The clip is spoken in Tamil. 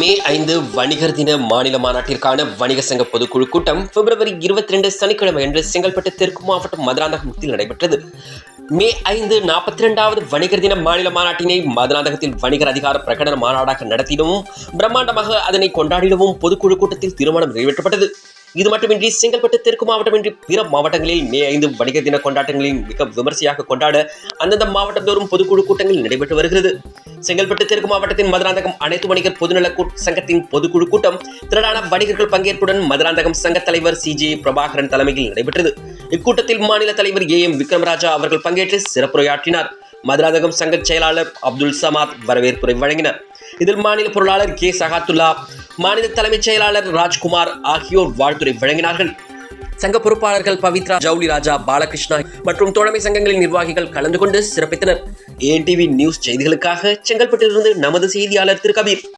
மே ஐந்து வணிகர் தின மாநில மாநாட்டிற்கான வணிக சங்க பொதுக்குழு கூட்டம் பிப்ரவரி இருபத்தி ரெண்டு சனிக்கிழமை அன்று செங்கல்பட்டு தெற்கு மாவட்டம் மதுராந்தகத்தில் நடைபெற்றது. மே ஐந்து நாற்பத்தி ரெண்டாவது வணிகர் தின மாநில மாநாட்டினை மதுராந்தகத்தில் வணிகர் அதிகார பிரகடன மாநாடாக நடத்திடவும் பிரம்மாண்டமாக அதனை கொண்டாடிடவும் பொதுக்குழு கூட்டத்தில் தீர்மானம் நிறைவேற்றப்பட்டது. இது மட்டுமின்றி செங்கல்பட்டு தெற்கு மாவட்டமின்றி பிற மாவட்டங்களில் மே ஐந்து வணிக தின கொண்டாட்டங்களில் மிக விமர்சையாக கொண்டாட அந்தந்த மாவட்டந்தோறும் பொதுக்குழு கூட்டங்கள் நடைபெற்று வருகிறது. செங்கல்பட்டு தெற்கு மாவட்டத்தின் மதுராந்தகம் அனைத்து வணிகர் பொதுநல சங்கத்தின் பொதுக்குழு கூட்டம் திரளான வணிகர்கள் பங்கேற்புடன் மதுராந்தகம் சங்க தலைவர் சி. ஜே. பிரபாகரன் தலைமையில் நடைபெற்றது. இக்கூட்டத்தில் மாநில தலைவர் ஏ. எம். விக்ரமராஜா அவர்கள் பங்கேற்று சிறப்புரையாற்றினார். மதுராந்தகம் சங்க செயலாளர் அப்துல் சமாத் வரவேற்புரை வழங்கினார். இதில் மாநில பொருளாளர் கே சகாத்துல்லா மாநில தலைமைச் செயலாளர் ராஜ்குமார் ஆகியோர் வாழ்த்துரை வழங்கினார்கள். சங்க பொறுப்பாளர்கள் பவித்ரா ஜவுளி ராஜா பாலகிருஷ்ணா மற்றும் தோழமை சங்கங்களின் நிர்வாகிகள் கலந்து கொண்டு சிறப்பித்தனர். ஏடிவி நியூஸ் செய்திகளுக்காக செங்கல்பட்டிலிருந்து நமது செய்தியாளர் திரு. கபீர்.